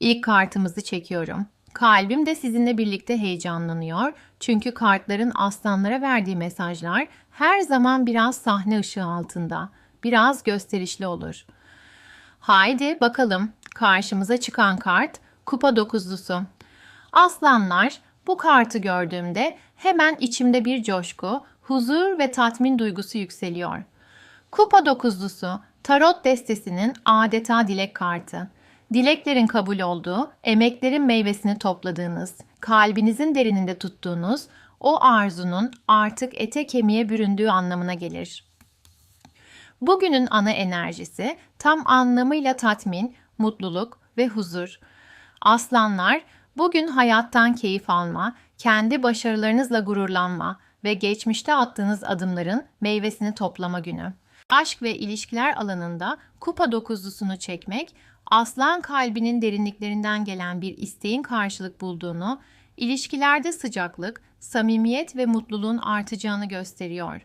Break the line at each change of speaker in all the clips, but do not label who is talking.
İlk kartımızı çekiyorum. Kalbim de sizinle birlikte heyecanlanıyor. Çünkü kartların aslanlara verdiği mesajlar her zaman biraz sahne ışığı altında, biraz gösterişli olur. Haydi bakalım karşımıza çıkan kart kupa dokuzlusu. Aslanlar bu kartı gördüğümde hemen içimde bir coşku, huzur ve tatmin duygusu yükseliyor. Kupa dokuzlusu tarot destesinin adeta dilek kartı. Dileklerin kabul olduğu, emeklerin meyvesini topladığınız, kalbinizin derininde tuttuğunuz o arzunun artık ete kemiğe büründüğü anlamına gelir. Bugünün ana enerjisi tam anlamıyla tatmin, mutluluk ve huzur. Aslanlar, bugün hayattan keyif alma, kendi başarılarınızla gururlanma ve geçmişte attığınız adımların meyvesini toplama günü. Aşk ve ilişkiler alanında kupa dokuzlusunu çekmek, aslan kalbinin derinliklerinden gelen bir isteğin karşılık bulduğunu, ilişkilerde sıcaklık, samimiyet ve mutluluğun artacağını gösteriyor.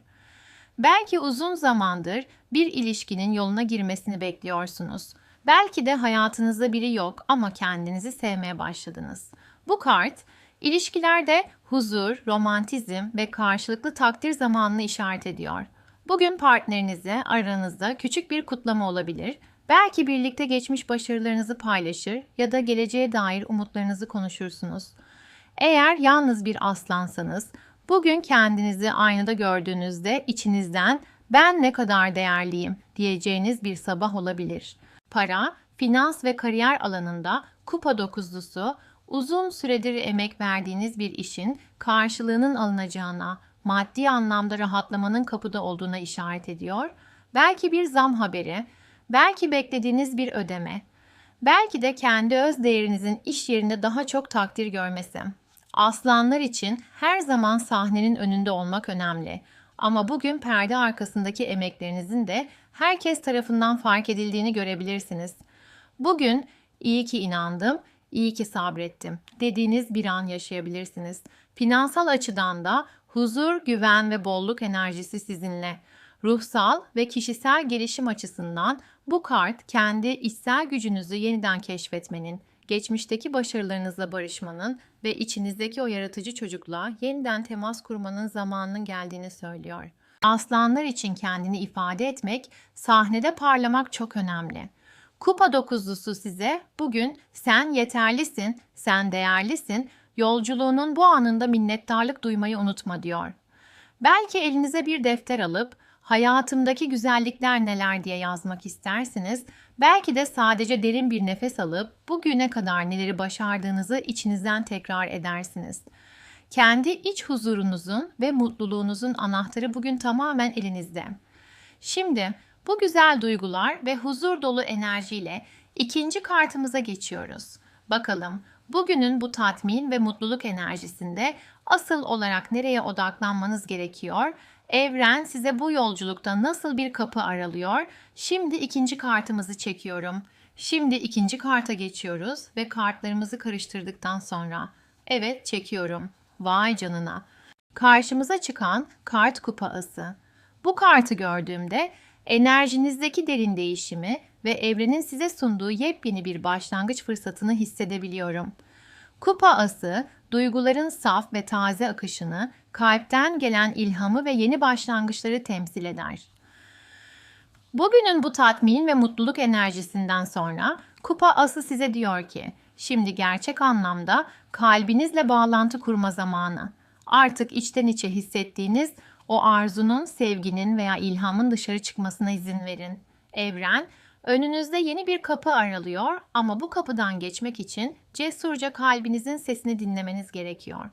Belki uzun zamandır bir ilişkinin yoluna girmesini bekliyorsunuz. Belki de hayatınızda biri yok ama kendinizi sevmeye başladınız. Bu kart ilişkilerde huzur, romantizm ve karşılıklı takdir zamanını işaret ediyor. Bugün partnerinize aranızda küçük bir kutlama olabilir. Belki birlikte geçmiş başarılarınızı paylaşır ya da geleceğe dair umutlarınızı konuşursunuz. Eğer yalnız bir aslansanız, bugün kendinizi aynada gördüğünüzde içinizden ben ne kadar değerliyim diyeceğiniz bir sabah olabilir. Para, finans ve kariyer alanında kupa dokuzlusu, uzun süredir emek verdiğiniz bir işin karşılığının alınacağına, maddi anlamda rahatlamanın kapıda olduğuna işaret ediyor. Belki bir zam haberi, belki beklediğiniz bir ödeme, belki de kendi öz değerinizin iş yerinde daha çok takdir görmesi. Aslanlar için her zaman sahnenin önünde olmak önemli. Ama bugün perde arkasındaki emeklerinizin de herkes tarafından fark edildiğini görebilirsiniz. Bugün iyi ki inandım, iyi ki sabrettim dediğiniz bir an yaşayabilirsiniz. Finansal açıdan da huzur, güven ve bolluk enerjisi sizinle. Ruhsal ve kişisel gelişim açısından bu kart kendi içsel gücünüzü yeniden keşfetmenin, geçmişteki başarılarınızla barışmanın ve içinizdeki o yaratıcı çocukla yeniden temas kurmanın zamanının geldiğini söylüyor. Aslanlar için kendini ifade etmek, sahnede parlamak çok önemli. Kupa dokuzlusu size bugün sen yeterlisin, sen değerlisin, yolculuğunun bu anında minnettarlık duymayı unutma diyor. Belki elinize bir defter alıp hayatımdaki güzellikler neler diye yazmak istersiniz. Belki de sadece derin bir nefes alıp bugüne kadar neleri başardığınızı içinizden tekrar edersiniz. Kendi iç huzurunuzun ve mutluluğunuzun anahtarı bugün tamamen elinizde. Şimdi bu güzel duygular ve huzur dolu enerjiyle ikinci kartımıza geçiyoruz. Bakalım bugünün bu tatmin ve mutluluk enerjisinde asıl olarak nereye odaklanmanız gerekiyor? Evren size bu yolculukta nasıl bir kapı aralıyor? Şimdi ikinci kartımızı çekiyorum. Şimdi ikinci karta geçiyoruz ve kartlarımızı karıştırdıktan sonra evet çekiyorum. Vay canına. Karşımıza çıkan kart kupası. Bu kartı gördüğümde enerjinizdeki derin değişimi ve evrenin size sunduğu yepyeni bir başlangıç fırsatını hissedebiliyorum. Kupa ası, duyguların saf ve taze akışını, kalpten gelen ilhamı ve yeni başlangıçları temsil eder. Bugünün bu tatmin ve mutluluk enerjisinden sonra kupa ası size diyor ki, şimdi gerçek anlamda kalbinizle bağlantı kurma zamanı. Artık içten içe hissettiğiniz o arzunun, sevginin veya ilhamın dışarı çıkmasına izin verin. Evren, önünüzde yeni bir kapı aralıyor ama bu kapıdan geçmek için cesurca kalbinizin sesini dinlemeniz gerekiyor.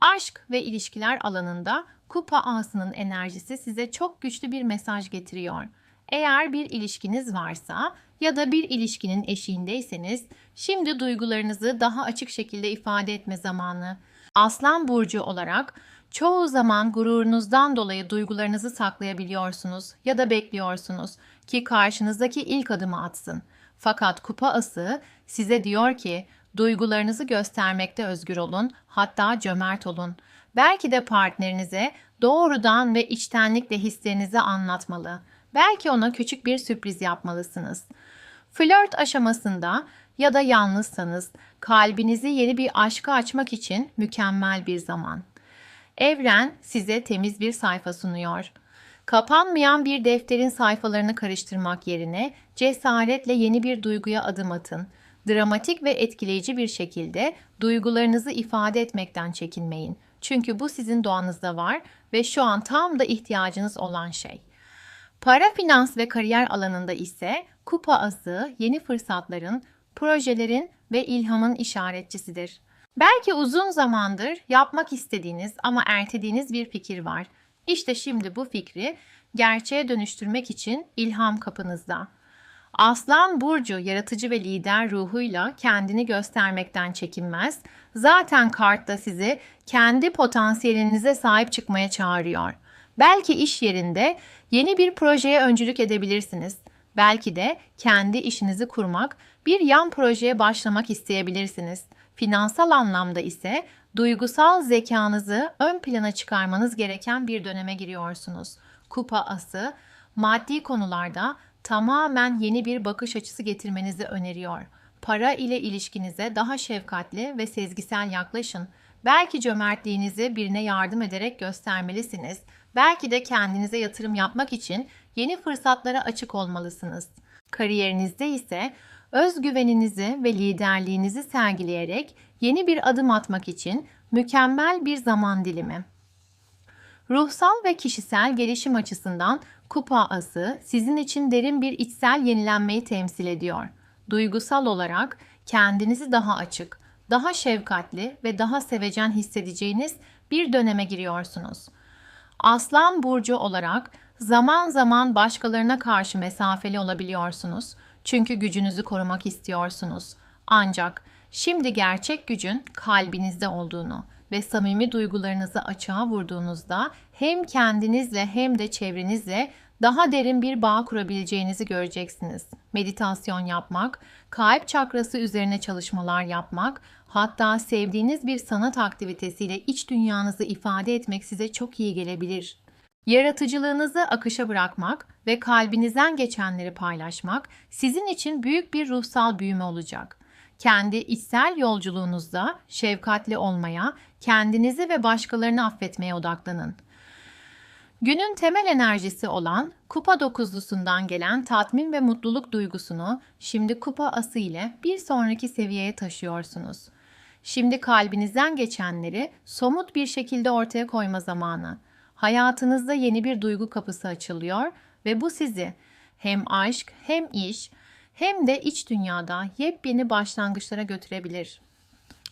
Aşk ve ilişkiler alanında kupa ağasının enerjisi size çok güçlü bir mesaj getiriyor. Eğer bir ilişkiniz varsa ya da bir ilişkinin eşiğindeyseniz şimdi duygularınızı daha açık şekilde ifade etme zamanı. Aslan burcu olarak çoğu zaman gururunuzdan dolayı duygularınızı saklayabiliyorsunuz ya da bekliyorsunuz ki karşınızdaki ilk adımı atsın. Fakat kupa ası size diyor ki duygularınızı göstermekte özgür olun, hatta cömert olun. Belki de partnerinize doğrudan ve içtenlikle hislerinizi anlatmalı. Belki ona küçük bir sürpriz yapmalısınız. Flört aşamasında ya da yalnızsanız kalbinizi yeni bir aşka açmak için mükemmel bir zaman. Evren size temiz bir sayfa sunuyor. Kapanmayan bir defterin sayfalarını karıştırmak yerine cesaretle yeni bir duyguya adım atın. Dramatik ve etkileyici bir şekilde duygularınızı ifade etmekten çekinmeyin. Çünkü bu sizin doğanızda var ve şu an tam da ihtiyacınız olan şey. Para, finans ve kariyer alanında ise kupa ası yeni fırsatların, projelerin ve ilhamın işaretçisidir. Belki uzun zamandır yapmak istediğiniz ama ertelediğiniz bir fikir var. İşte şimdi bu fikri gerçeğe dönüştürmek için ilham kapınızda. Aslan burcu yaratıcı ve lider ruhuyla kendini göstermekten çekinmez. Zaten kartta sizi kendi potansiyelinize sahip çıkmaya çağırıyor. Belki iş yerinde yeni bir projeye öncülük edebilirsiniz. Belki de kendi işinizi kurmak, bir yan projeye başlamak isteyebilirsiniz. Finansal anlamda ise duygusal zekanızı ön plana çıkarmanız gereken bir döneme giriyorsunuz. Kupa ası maddi konularda tamamen yeni bir bakış açısı getirmenizi öneriyor. Para ile ilişkinize daha şefkatli ve sezgisel yaklaşın. Belki cömertliğinizi birine yardım ederek göstermelisiniz. Belki de kendinize yatırım yapmak için yeni fırsatlara açık olmalısınız. Kariyerinizde ise özgüveninizi ve liderliğinizi sergileyerek yeni bir adım atmak için mükemmel bir zaman dilimi. Ruhsal ve kişisel gelişim açısından kupa ası sizin için derin bir içsel yenilenmeyi temsil ediyor. Duygusal olarak kendinizi daha açık, daha şefkatli ve daha sevecen hissedeceğiniz bir döneme giriyorsunuz. Aslan burcu olarak zaman zaman başkalarına karşı mesafeli olabiliyorsunuz. Çünkü gücünüzü korumak istiyorsunuz. Ancak şimdi gerçek gücün kalbinizde olduğunu ve samimi duygularınızı açığa vurduğunuzda hem kendinizle hem de çevrenizle daha derin bir bağ kurabileceğinizi göreceksiniz. Meditasyon yapmak, kalp çakrası üzerine çalışmalar yapmak, hatta sevdiğiniz bir sanat aktivitesiyle iç dünyanızı ifade etmek size çok iyi gelebilir. Yaratıcılığınızı akışa bırakmak ve kalbinizden geçenleri paylaşmak sizin için büyük bir ruhsal büyüme olacak. Kendi içsel yolculuğunuzda şefkatli olmaya, kendinizi ve başkalarını affetmeye odaklanın. Günün temel enerjisi olan kupa dokuzlusundan gelen tatmin ve mutluluk duygusunu şimdi kupa ası ile bir sonraki seviyeye taşıyorsunuz. Şimdi kalbinizden geçenleri somut bir şekilde ortaya koyma zamanı. Hayatınızda yeni bir duygu kapısı açılıyor ve bu sizi hem aşk hem iş hem de iç dünyada yepyeni başlangıçlara götürebilir.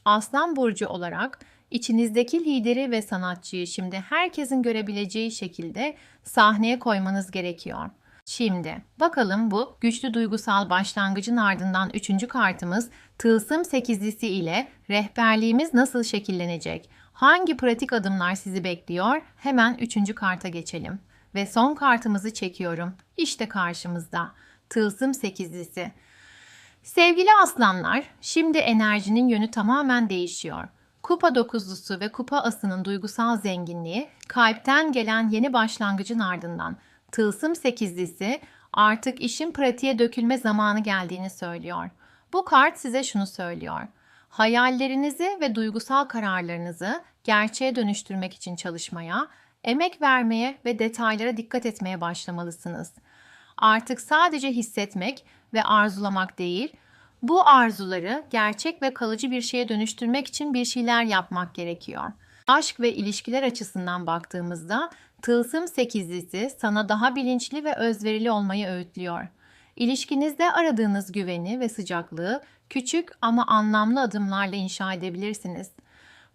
Aslan burcu olarak içinizdeki lideri ve sanatçıyı şimdi herkesin görebileceği şekilde sahneye koymanız gerekiyor. Şimdi bakalım bu güçlü duygusal başlangıcın ardından üçüncü kartımız Tılsım sekizlisi ile rehberliğimiz nasıl şekillenecek? Hangi pratik adımlar sizi bekliyor? Hemen üçüncü karta geçelim. Ve son kartımızı çekiyorum. İşte karşımızda. Tılsım sekizlisi. Sevgili aslanlar, şimdi enerjinin yönü tamamen değişiyor. Kupa dokuzlusu ve kupa asının duygusal zenginliği, kalpten gelen yeni başlangıcın ardından tılsım sekizlisi artık işin pratiğe dökülme zamanı geldiğini söylüyor. Bu kart size şunu söylüyor. Hayallerinizi ve duygusal kararlarınızı gerçeğe dönüştürmek için çalışmaya, emek vermeye ve detaylara dikkat etmeye başlamalısınız. Artık sadece hissetmek ve arzulamak değil, bu arzuları gerçek ve kalıcı bir şeye dönüştürmek için bir şeyler yapmak gerekiyor. Aşk ve ilişkiler açısından baktığımızda tılsım sekizlisi sana daha bilinçli ve özverili olmayı öğütlüyor. İlişkinizde aradığınız güveni ve sıcaklığı küçük ama anlamlı adımlarla inşa edebilirsiniz.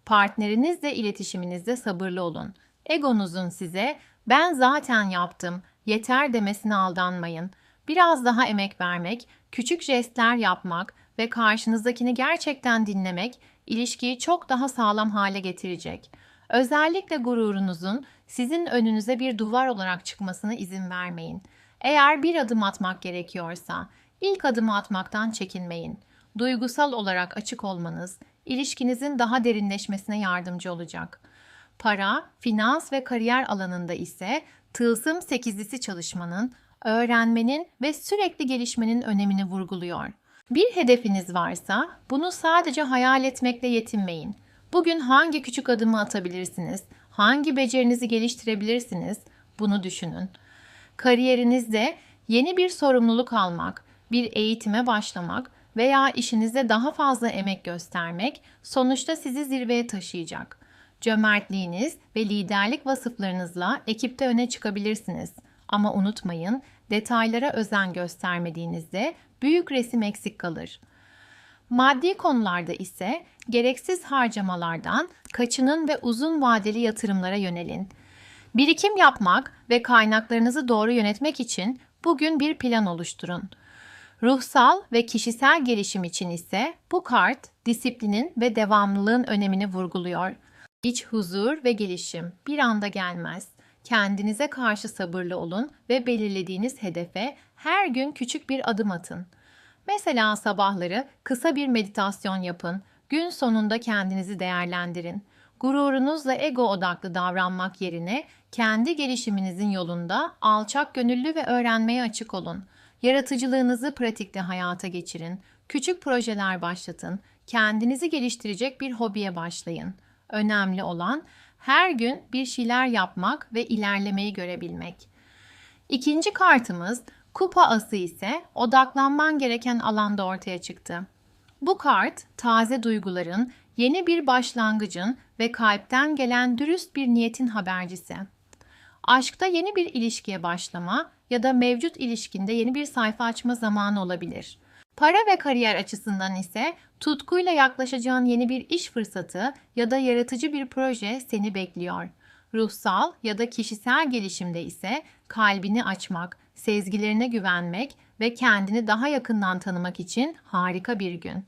Partnerinizle iletişiminizde sabırlı olun. Egonuzun size ben zaten yaptım, yeter demesine aldanmayın. Biraz daha emek vermek, küçük jestler yapmak ve karşınızdakini gerçekten dinlemek ilişkiyi çok daha sağlam hale getirecek. Özellikle gururunuzun sizin önünüze bir duvar olarak çıkmasına izin vermeyin. Eğer bir adım atmak gerekiyorsa ilk adımı atmaktan çekinmeyin. Duygusal olarak açık olmanız ilişkinizin daha derinleşmesine yardımcı olacak. Para, finans ve kariyer alanında ise tılsım sekizlisi çalışmanın, öğrenmenin ve sürekli gelişmenin önemini vurguluyor. Bir hedefiniz varsa bunu sadece hayal etmekle yetinmeyin. Bugün hangi küçük adımı atabilirsiniz? Hangi becerinizi geliştirebilirsiniz? Bunu düşünün. Kariyerinizde yeni bir sorumluluk almak, bir eğitime başlamak veya işinizde daha fazla emek göstermek sonuçta sizi zirveye taşıyacak. Cömertliğiniz ve liderlik vasıflarınızla ekipte öne çıkabilirsiniz. Ama unutmayın, detaylara özen göstermediğinizde büyük resim eksik kalır. Maddi konularda ise gereksiz harcamalardan kaçının ve uzun vadeli yatırımlara yönelin. Birikim yapmak ve kaynaklarınızı doğru yönetmek için bugün bir plan oluşturun. Ruhsal ve kişisel gelişim için ise bu kart disiplinin ve devamlılığın önemini vurguluyor. İç huzur ve gelişim bir anda gelmez. Kendinize karşı sabırlı olun ve belirlediğiniz hedefe her gün küçük bir adım atın. Mesela sabahları kısa bir meditasyon yapın. Gün sonunda kendinizi değerlendirin. Gururunuzla ego odaklı davranmak yerine kendi gelişiminizin yolunda alçak gönüllü ve öğrenmeye açık olun. Yaratıcılığınızı pratikte hayata geçirin. Küçük projeler başlatın. Kendinizi geliştirecek bir hobiye başlayın. Önemli olan her gün bir şeyler yapmak ve ilerlemeyi görebilmek. İkinci kartımız kupa ası ise odaklanman gereken alanda ortaya çıktı. Bu kart taze duyguların, yeni bir başlangıcın ve kalpten gelen dürüst bir niyetin habercisi. Aşkta yeni bir ilişkiye başlama ya da mevcut ilişkinde yeni bir sayfa açma zamanı olabilir. Para ve kariyer açısından ise tutkuyla yaklaşacağın yeni bir iş fırsatı ya da yaratıcı bir proje seni bekliyor. Ruhsal ya da kişisel gelişimde ise kalbini açmak, sezgilerine güvenmek ve kendini daha yakından tanımak için harika bir gün.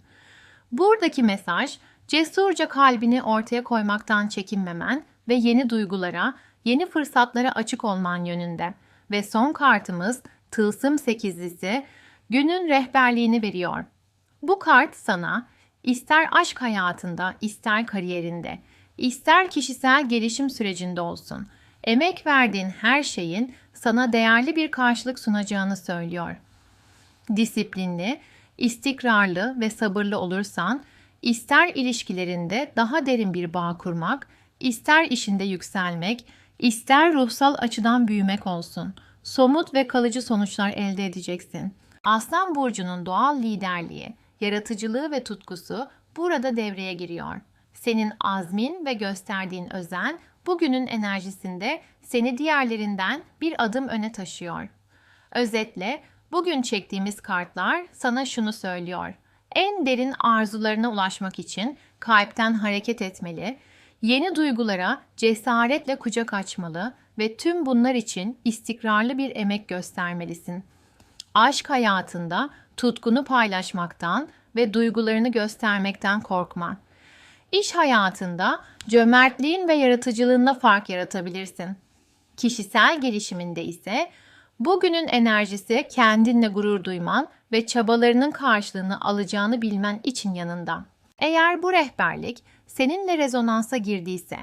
Buradaki mesaj cesurca kalbini ortaya koymaktan çekinmemen ve yeni duygulara, yeni fırsatlara açık olman yönünde. Ve son kartımız Tılsım Sekizlisi günün rehberliğini veriyor. Bu kart sana ister aşk hayatında, ister kariyerinde, ister kişisel gelişim sürecinde olsun, emek verdiğin her şeyin sana değerli bir karşılık sunacağını söylüyor. Disiplinli, istikrarlı ve sabırlı olursan, ister ilişkilerinde daha derin bir bağ kurmak, ister işinde yükselmek, ister ruhsal açıdan büyümek olsun, somut ve kalıcı sonuçlar elde edeceksin. Aslan burcunun doğal liderliği, yaratıcılığı ve tutkusu burada devreye giriyor. Senin azmin ve gösterdiğin özen bugünün enerjisinde seni diğerlerinden bir adım öne taşıyor. Özetle bugün çektiğimiz kartlar sana şunu söylüyor. En derin arzularına ulaşmak için kalpten hareket etmeli, yeni duygulara cesaretle kucak açmalı ve tüm bunlar için istikrarlı bir emek göstermelisin. Aşk hayatında tutkunu paylaşmaktan ve duygularını göstermekten korkma. İş hayatında cömertliğin ve yaratıcılığında fark yaratabilirsin. Kişisel gelişiminde ise bugünün enerjisi kendinle gurur duyman ve çabalarının karşılığını alacağını bilmen için yanında. Eğer bu rehberlik seninle rezonansa girdiyse,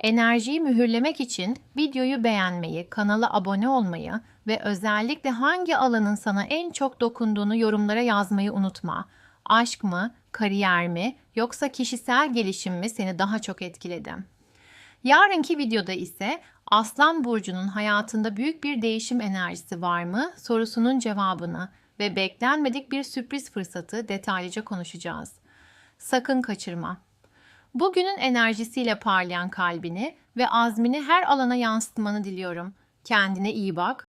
enerjiyi mühürlemek için videoyu beğenmeyi, kanala abone olmayı ve özellikle hangi alanın sana en çok dokunduğunu yorumlara yazmayı unutma. Aşk mı, kariyer mi yoksa kişisel gelişim mi seni daha çok etkiledi? Yarınki videoda ise Aslan burcunun hayatında büyük bir değişim enerjisi var mı sorusunun cevabını ve beklenmedik bir sürpriz fırsatı detaylıca konuşacağız. Sakın kaçırma. Bugünün enerjisiyle parlayan kalbini ve azmini her alana yansıtmanı diliyorum. Kendine iyi bak